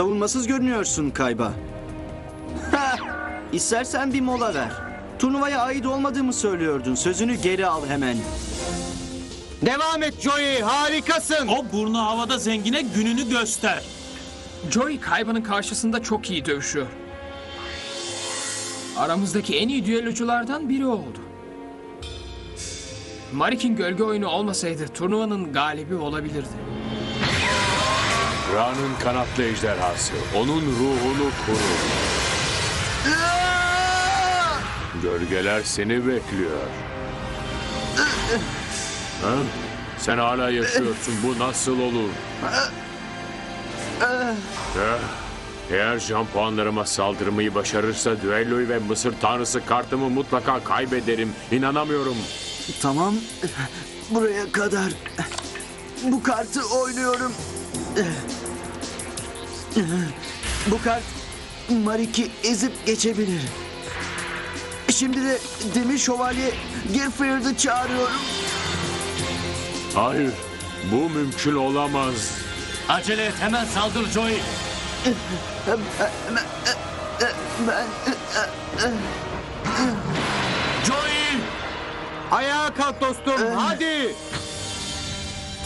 Savunmasız görünüyorsun Kayba. Ha, İstersen bir mola ver. Turnuvaya ait olmadığımı söylüyordun. Sözünü geri al hemen. Devam et Joey harikasın. O burnu havada zengine gününü göster. Joey Kayba'nın karşısında çok iyi dövüşüyor. Aramızdaki en iyi düelloculardan biri oldu. Marik'in gölge oyunu olmasaydı turnuvanın galibi olabilirdi. Ra'nın kanatlı ejderhası. Onun ruhunu korur. Gölgeler seni bekliyor. Ha? Sen hala yaşıyorsun. Bu nasıl olur? Eh, Eğer jam puanlarıma saldırmayı başarırsa düelloyu ve Mısır tanrısı kartımı mutlaka kaybederim. İnanamıyorum. Tamam. Buraya kadar. Bu kartı oynuyorum. Bu kart Marik'i ezip geçebilir. Şimdi de Demir Şövalye Gearfield'ı çağırıyorum. Hayır, bu mümkün olamaz. Acele et hemen saldır Joey. Ben Joey! Ayağa kalk dostum hadi.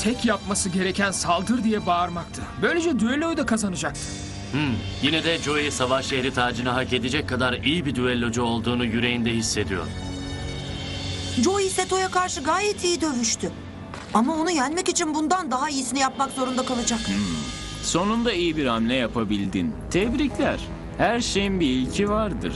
Tek yapması gereken saldır diye bağırmaktı. Böylece düelloyu da kazanacaktı. Yine de Joey savaş şehri tacını hak edecek kadar iyi bir düellocu olduğunu yüreğinde hissediyor. Joey Seto'ya karşı gayet iyi dövüştü. Ama onu yenmek için bundan daha iyisini yapmak zorunda kalacak. Sonunda iyi bir hamle yapabildin. Tebrikler. Her şeyin bir ilki vardır.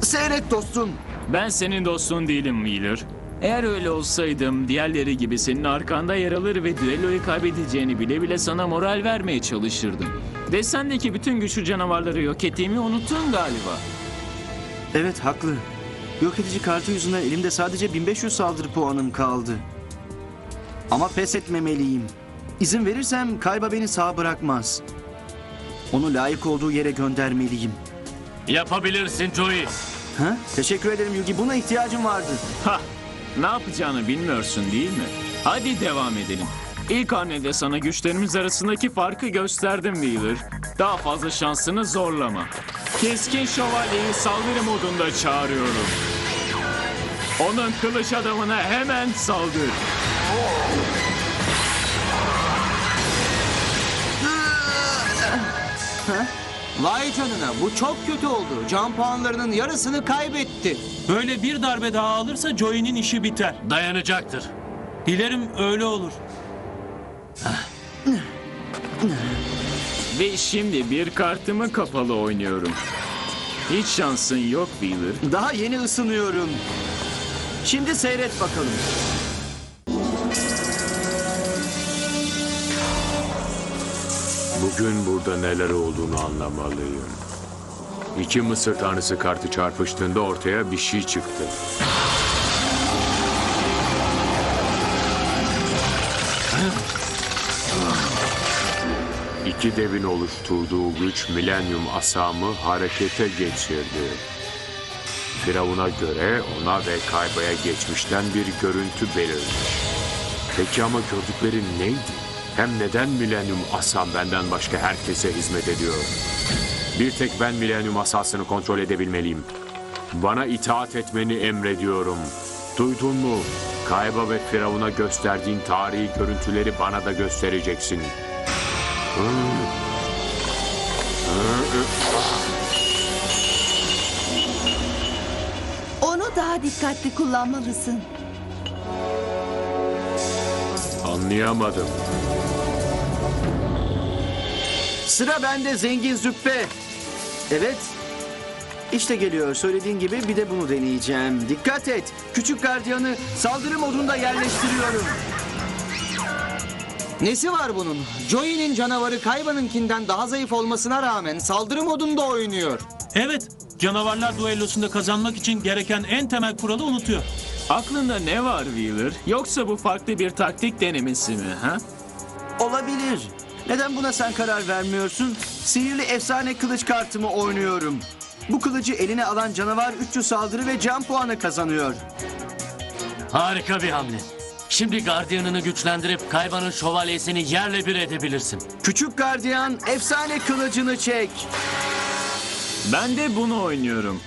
seyret dostum. Ben senin dostun değilim Wheeler. Eğer öyle olsaydım diğerleri gibi senin arkanda yer alır ve düelloyu kaybedeceğini bile bile sana moral vermeye çalışırdım. Desendeki bütün güçlü canavarları yok ettiğimi unuttun galiba. Evet haklı. Yok edici kartı yüzünden elimde sadece 1500 saldırı puanım kaldı. Ama pes etmemeliyim. İzin verirsem Kayba beni sağ bırakmaz. Onu layık olduğu yere göndermeliyim. Yapabilirsin Joey. Ha? Teşekkür ederim Yugi. Buna ihtiyacım vardı. Ha, ne yapacağını bilmiyorsun değil mi? Hadi devam edelim. İlk hamlede sana güçlerimiz arasındaki farkı gösterdim Wheeler. Daha fazla şansını zorlama. Keskin şövalyeyi saldırı modunda çağırıyorum. Onun kılıç adamına hemen saldır. Vay canına bu çok kötü oldu. Can puanlarının yarısını kaybetti. Böyle bir darbe daha alırsa Joey'nin işi biter. Dayanacaktır. Dilerim öyle olur. Ve şimdi bir kartımı kapalı oynuyorum. Hiç şansın yok Wheeler. Daha yeni ısınıyorum. Şimdi seyret bakalım. Bugün burada neler olduğunu anlamalıyım. İki Mısır tanrısı kartı çarpıştığında ortaya bir şey çıktı. İki devin oluşturduğu güç milenyum asamı harekete geçirdi. Firavun'a göre ona ve Kayba'ya geçmişten bir görüntü belirmiş. Peki ama gördükleri neydi? Hem neden milenyum asam benden başka herkese hizmet ediyor? Bir tek ben milenyum asasını kontrol edebilmeliyim. Bana itaat etmeni emrediyorum. Duydun mu? Kayba ve Firavun'a gösterdiğin tarihi görüntüleri bana da göstereceksin. Onu daha dikkatli kullanmalısın. Anlayamadım. Sıra bende zengin züppe. Evet. İşte geliyor. Söylediğin gibi bir de bunu deneyeceğim. Dikkat et. Küçük gardiyanı saldırı modunda yerleştiriyorum. Nesi var bunun? Joey'nin canavarı Kayba'nınkinden daha zayıf olmasına rağmen saldırı modunda oynuyor. Evet, canavarlar duellosunda kazanmak için gereken en temel kuralı unutuyor. Aklında ne var Wheeler? Yoksa bu farklı bir taktik denemesi mi? Ha? Olabilir. Neden buna sen karar vermiyorsun? Sihirli efsane kılıç kartımı oynuyorum. Bu kılıcı eline alan canavar 300 saldırı ve can puanı kazanıyor. Harika bir hamle. Şimdi gardiyanını güçlendirip Kayba'nın şövalyesini yerle bir edebilirsin. Küçük gardiyan efsane kılıcını çek. Ben de bunu oynuyorum.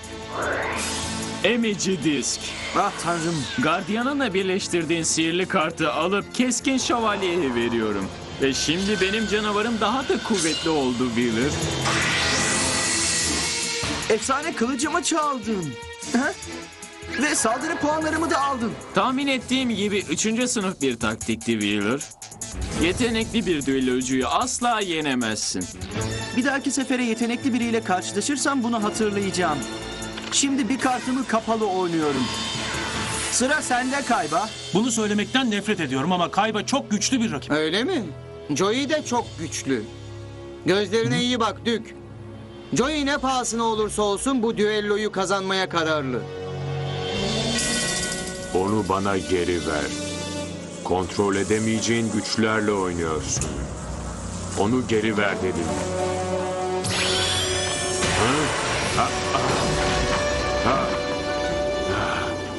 Emici disk. Ah tanrım. Gardiyanınla birleştirdiğin sihirli kartı alıp keskin şövalyeye veriyorum. Ve şimdi benim canavarım daha da kuvvetli oldu Wheeler. Efsane kılıcımı çaldın. Ha? Ve saldırı puanlarımı da aldın. Tahmin ettiğim gibi 3. sınıf bir taktikti Wheeler. Yetenekli bir düellocuyu asla yenemezsin. Bir dahaki sefere yetenekli biriyle karşılaşırsam bunu hatırlayacağım. Şimdi bir kartımı kapalı oynuyorum. Sıra sende Kayba. Bunu söylemekten nefret ediyorum ama Kayba çok güçlü bir rakip. Öyle mi? Joey de çok güçlü. Gözlerine iyi bak Dük. Joey ne pahasına olursa olsun bu düelloyu kazanmaya kararlı. Onu bana geri ver. Kontrol edemeyeceğin güçlerle oynuyorsun. Onu geri ver dedim. Ha? Ha, ha.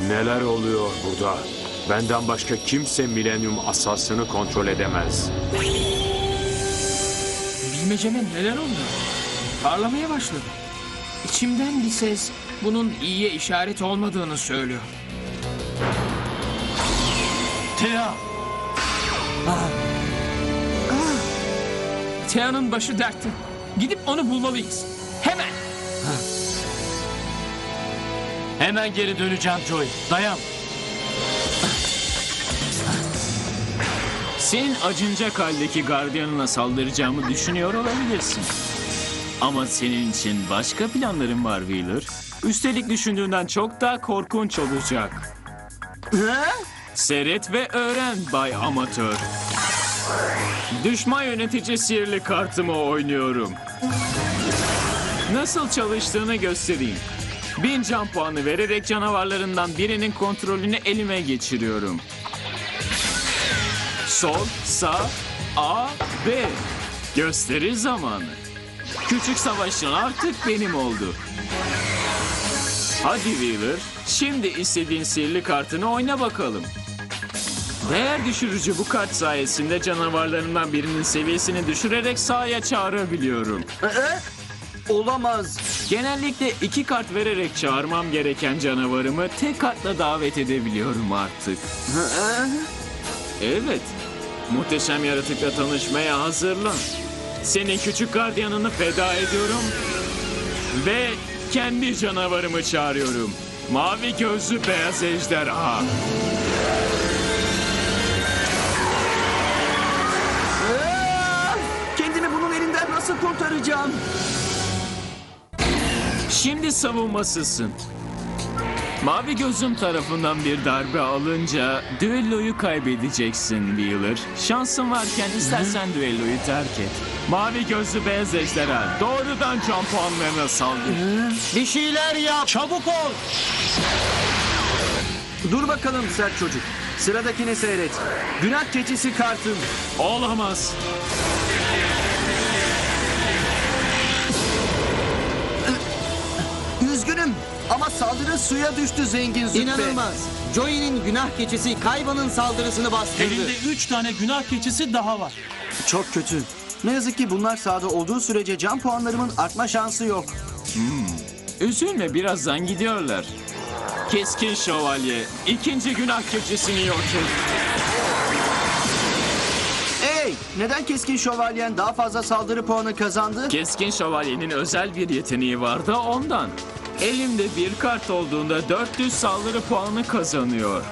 Neler oluyor burada? Benden başka kimse milenyum asasını kontrol edemez. Bilmeceme neler oldu? Parlamaya başladı. İçimden bir ses bunun iyiye işaret olmadığını söylüyor. Tea! Tea'nın başı dertte. Gidip onu bulmalıyız. Hemen. Hemen geri döneceğim Joy. Dayan. Senin acınacak haldeki gardiyanına saldıracağımı düşünüyor olabilirsin. Ama senin için başka planlarım var Wheeler. Üstelik düşündüğünden çok daha korkunç olacak. Seyret ve öğren Bay Amatör. Düşman yönetici sihirli kartımı oynuyorum. Nasıl çalıştığını göstereyim. Bin can puanı vererek canavarlarından birinin kontrolünü elime geçiriyorum. Sol, sağ, A, B. Gösteri zamanı. Küçük savaşın artık benim oldu. Hadi Wheeler, şimdi istediğin sihirli kartını oyna bakalım. Değer düşürücü bu kart sayesinde canavarlarından birinin seviyesini düşürerek sahaya çağırabiliyorum. Olamaz. Genellikle iki kart vererek çağırmam gereken canavarımı tek kartla davet edebiliyorum artık. Evet, muhteşem yaratıkla tanışmaya hazırlan. Senin küçük gardiyanını feda ediyorum ve kendi canavarımı çağırıyorum. Mavi gözlü beyaz ejderha. Aa! Kendimi bunun elinden nasıl kurtaracağım? Şimdi savunmasızsın. Mavi gözüm tarafından bir darbe alınca düelloyu kaybedeceksin Wheeler. Şansın varken istersen düelloyu terk et. Mavi gözlü beyaz ejderha doğrudan can puanlarına saldır. Bir şeyler yap. Çabuk ol! Dur bakalım sert çocuk. Sıradakini seyret. Günah keçisi kartım. Olamaz. Ama saldırı suya düştü zengin züppe. İnanılmaz. Joey'nin günah keçisi Kayba'nın saldırısını bastırdı. Elinde üç tane günah keçisi daha var. Çok kötü. Ne yazık ki bunlar sahada olduğu sürece can puanlarımın artma şansı yok. Üzülme birazdan gidiyorlar. Keskin şövalye ikinci günah keçisini yok et. Hey, neden keskin şövalyen daha fazla saldırı puanı kazandı? Keskin şövalyenin özel bir yeteneği var da ondan. Elimde bir kart olduğunda 400 saldırı puanı kazanıyor.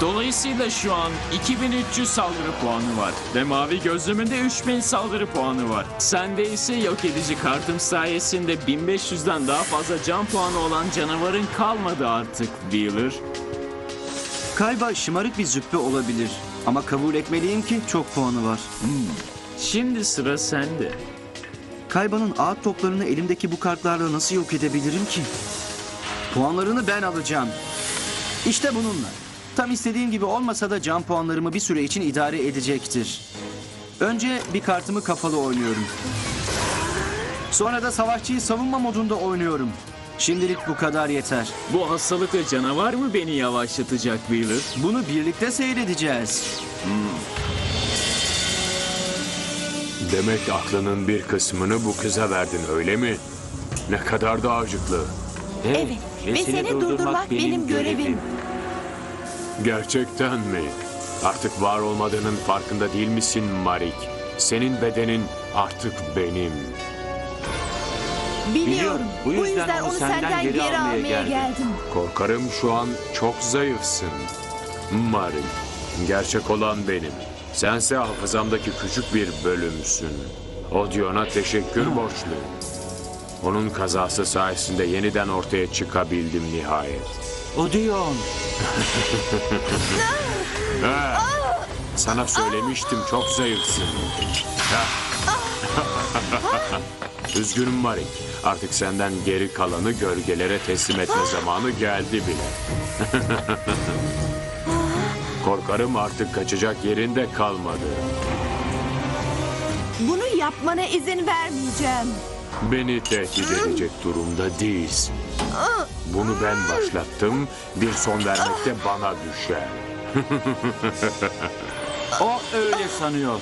Dolayısıyla şu an 2300 saldırı puanı var ve mavi gözlümün de 3000 saldırı puanı var. Sende ise yok edici kartım sayesinde 1500'den daha fazla can puanı olan canavarın kalmadı artık Wheeler. Kayba şımarık bir züppe olabilir. Ama kabul etmeliyim ki çok puanı var. Şimdi sıra sende. Kayba'nın ağıt toplarını elimdeki bu kartlarla nasıl yok edebilirim ki? Puanlarını ben alacağım. İşte bununla. Tam istediğim gibi olmasa da can puanlarımı bir süre için idare edecektir. Önce bir kartımı kapalı oynuyorum. Sonra da savaşçıyı savunma modunda oynuyorum. Şimdilik bu kadar yeter. Bu hastalıklı canavar mı beni yavaşlatacak Wheeler? Bunu birlikte seyredeceğiz. Demek aklının bir kısmını bu kıza verdin öyle mi? Ne kadar da acıklı. Evet. Ve, seni, durdurmak, benim görevim. Gerçekten mi? Artık var olmadığının farkında değil misin Marik? Senin bedenin artık benim. Biliyorum. Bu yüzden, onu senden, geri, almaya geldim. Korkarım şu an çok zayıfsın. Marik, gerçek olan benim. Sense hafızamdaki küçük bir bölümsün. Odion'a teşekkür borçluyum. Onun kazası sayesinde yeniden ortaya çıkabildim nihayet. Odeon. He, sana söylemiştim çok zayıfsın. Üzgünüm Marik. Artık senden geri kalanı gölgelere teslim etme zamanı geldi bile. Korkarım artık kaçacak yerinde kalmadı. Bunu yapmana izin vermeyeceğim. Beni tehdit edecek durumda değilsin. Bunu ben başlattım. Bir son vermek de bana düşer. O öyle sanıyor.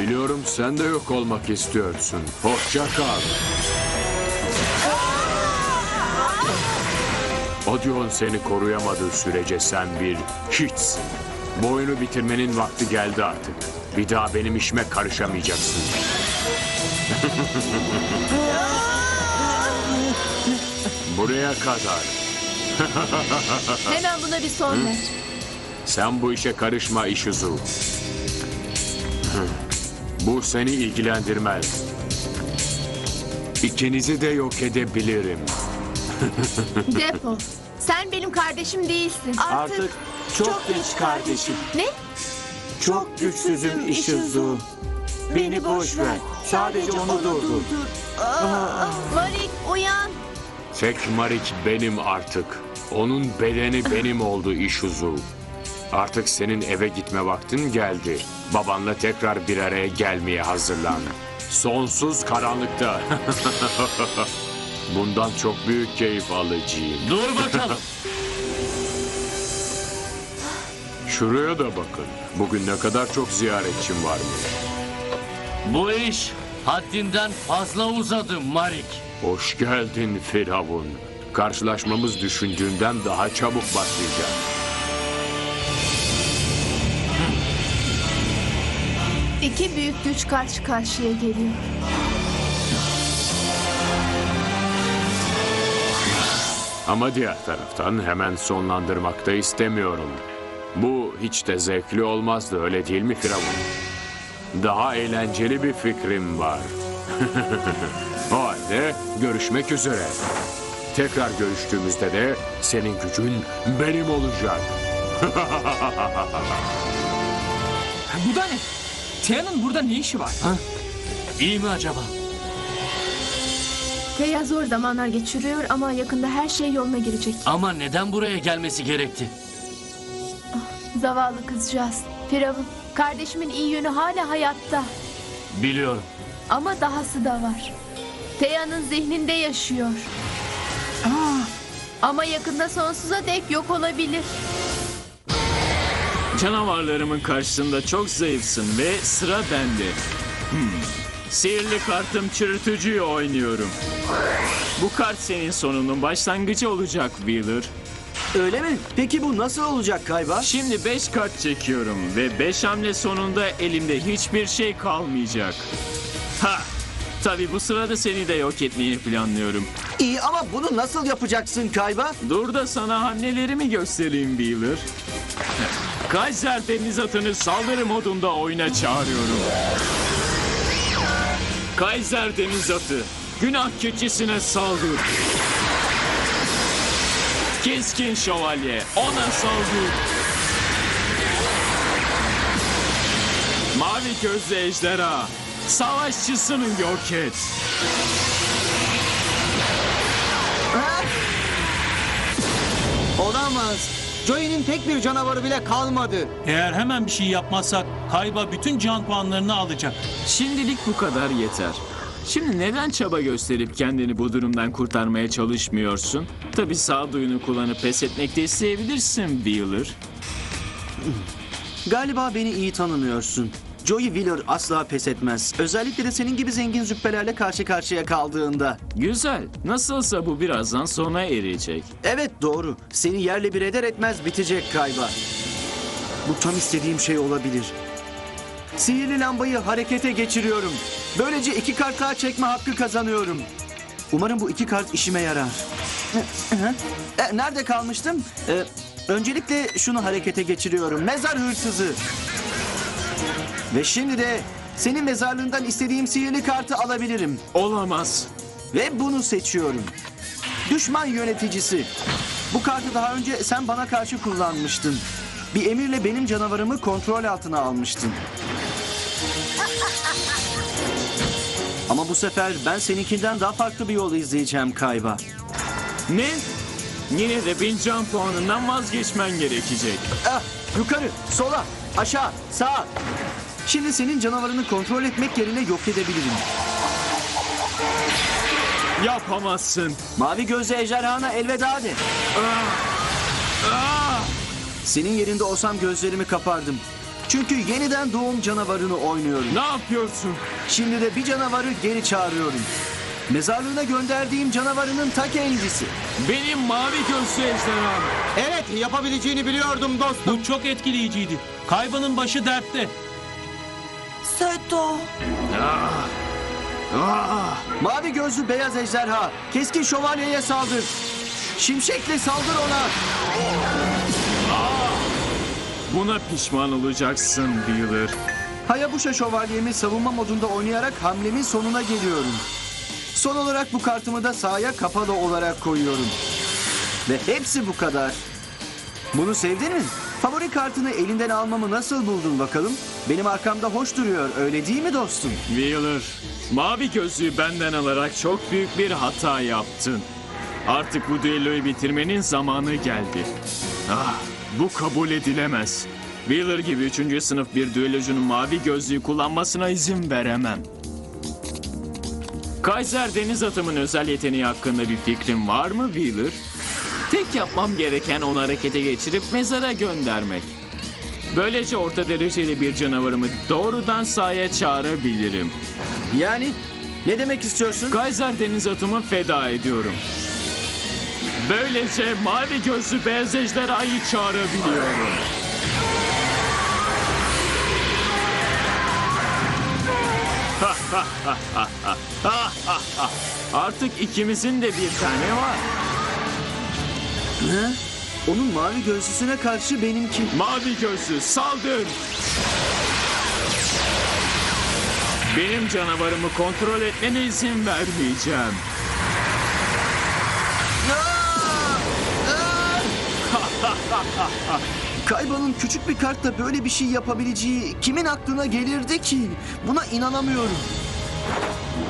Biliyorum sen de yok olmak istiyorsun. Hoşça kal. Odeon seni koruyamadığı sürece sen bir hiçsin. Bu oyunu bitirmenin vakti geldi artık. Bir daha benim işime karışamayacaksın. Buraya kadar. Hemen buna bir son ver. Sen bu işe karışma Işuzu. Bu seni ilgilendirmez. İkinizi de yok edebilirim. Defol. Sen benim kardeşim değilsin. Artık çok geç kardeşim. Ne? Çok güçsüzüm Işızu. Beni boş ver. Sadece onu durdur. Malik uyan. Tek Marik benim artık. Onun bedeni benim oldu Işuzu. Artık senin eve gitme vaktin geldi. Babanla tekrar bir araya gelmeye hazırlan. Sonsuz karanlıkta. Bundan çok büyük keyif alacağım. Dur bakalım. Şuraya da bakın. Bugün ne kadar çok ziyaretçim varmış. Bu iş haddinden fazla uzadı Marik. Hoş geldin Firavun. Karşılaşmamız düşündüğünden daha çabuk başlayacak. İki büyük güç karşı karşıya geliyor. Ama diğer taraftan hemen sonlandırmak da istemiyorum. Bu hiç de zevkli olmazdı öyle değil mi Firavun? Daha eğlenceli bir fikrim var. o halde görüşmek üzere. Tekrar görüştüğümüzde de senin gücün benim olacak. Bu da ne? Tia'nın burada ne işi var? İyi mi acaba? Teya zor zamanlar geçiriyor ama yakında her şey yoluna girecek. Ama neden buraya gelmesi gerekti? Zavallı kızcağız. Firavun, kardeşimin iyi yönü hala hayatta. Biliyorum. Ama dahası da var. Teya'nın zihninde yaşıyor. Ama yakında sonsuza dek yok olabilir. Canavarlarımın karşısında çok zayıfsın ve sıra bende. Hmm. Sihirli kartım çürütücüyü oynuyorum. Bu kart senin sonunun başlangıcı olacak Wheeler. Öyle mi? Peki bu nasıl olacak Kayba? Şimdi 5 kart çekiyorum ve 5 hamle sonunda elimde hiçbir şey kalmayacak. Ha! Tabii bu sırada seni de yok etmeyi planlıyorum. İyi ama bunu nasıl yapacaksın Kayba? Dur da sana hamlelerimi göstereyim Wheeler. Kaiser deniz atını saldırı modunda oyuna çağırıyorum. Kaiser deniz atı, günah keçisine saldır. Keskin şövalye, ona saldır. Mavi gözlü ejderha, savaşçısını yok et. Olamaz. Joey'nin tek bir canavarı bile kalmadı. Eğer hemen bir şey yapmazsak Kayba bütün can puanlarını alacak. Şimdilik bu kadar yeter. Şimdi neden çaba gösterip kendini bu durumdan kurtarmaya çalışmıyorsun? Tabii sağduyunu kullanıp pes etmek de isteyebilirsin Wheeler. Galiba beni iyi tanımıyorsun. Joey Wheeler asla pes etmez. Özellikle de senin gibi zengin züppelerle karşı karşıya kaldığında. Güzel. Nasılsa bu birazdan sona erecek. Evet doğru. Seni yerle bir eder etmez bitecek Kayba. Bu tam istediğim şey olabilir. Sihirli lambayı harekete geçiriyorum. Böylece iki kart daha çekme hakkı kazanıyorum. Umarım bu iki kart işime yarar. E, nerede kalmıştım? E, öncelikle şunu harekete geçiriyorum. Mezar hırsızı. Ve şimdi de senin mezarlığından istediğim sihirli kartı alabilirim. Olamaz. Ve bunu seçiyorum. Düşman yöneticisi. Bu kartı daha önce sen bana karşı kullanmıştın. Bir emirle benim canavarımı kontrol altına almıştın. Ama bu sefer ben seninkinden daha farklı bir yol izleyeceğim Kayba. Ne? Yine de bin can puanından vazgeçmen gerekecek. Ah, yukarı, sola, aşağı, sağa. Şimdi senin canavarını kontrol etmek yerine yok edebilirim. Yapamazsın. Mavi gözlü ejderhana elveda de. Senin yerinde olsam gözlerimi kapardım. Çünkü yeniden doğum canavarını oynuyorum. Ne yapıyorsun? Şimdi de bir canavarı geri çağırıyorum. Mezarlığına gönderdiğim canavarının ta kendisi. Benim mavi gözlü ejderham. Evet yapabileceğini biliyordum dostum. Bu çok etkileyiciydi. Kayba'nın başı dertte. Seto. Mavi gözlü beyaz ejderha. Keskin şövalyeye saldır. Şimşekle saldır ona. Buna pişman olacaksın Wheeler. Hayabusa şövalyemi savunma modunda oynayarak hamlemin sonuna geliyorum. Son olarak bu kartımı da sahaya kapalı olarak koyuyorum. Ve hepsi bu kadar. Bunu sevdin mi? Favori kartını elinden almamı nasıl buldun bakalım? Benim arkamda hoş duruyor öyle değil mi dostum? Wheeler, mavi gözlüğü benden alarak çok büyük bir hata yaptın. Artık bu düelloyu bitirmenin zamanı geldi. Ah, bu kabul edilemez. Wheeler gibi üçüncü sınıf bir düellocunun mavi gözlüğü kullanmasına izin veremem. Kaiser deniz atımın özel yeteneği hakkında bir fikrin var mı Wheeler? Tek yapmam gereken onu harekete geçirip mezara göndermek. Böylece orta dereceli bir canavarımı doğrudan sahaya çağırabilirim. Yani ne demek istiyorsun? Kaiser deniz atımı feda ediyorum. Böylece mavi gözlü beyaz ejderhayı çağırabiliyorum. Artık ikimizin de bir tane var. Ha? Onun mavi gözlüsüne karşı benimki. Mavi gözlü saldır. Benim canavarımı kontrol etmene izin vermeyeceğim. Kayba'nın küçük bir kartla böyle bir şey yapabileceği kimin aklına gelirdi ki? Buna inanamıyorum.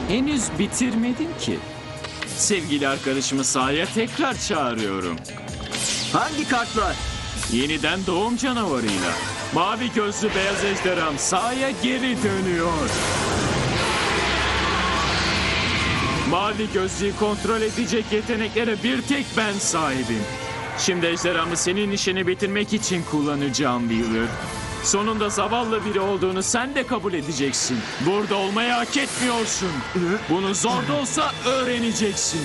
Henüz bitirmedim ki. Sevgili arkadaşımı sahaya tekrar çağırıyorum. Hangi kartlar? Yeniden doğum canavarıyla. Mavi gözlü beyaz ejderham sahaya geri dönüyor. Mavi gözlüğü kontrol edecek yeteneklere bir tek ben sahibim. Şimdi ejderhamı senin işini bitirmek için kullanacağım Wheeler. Sonunda zavallı biri olduğunu sen de kabul edeceksin. Burada olmayı hak etmiyorsun. Bunu zor da olsa öğreneceksin.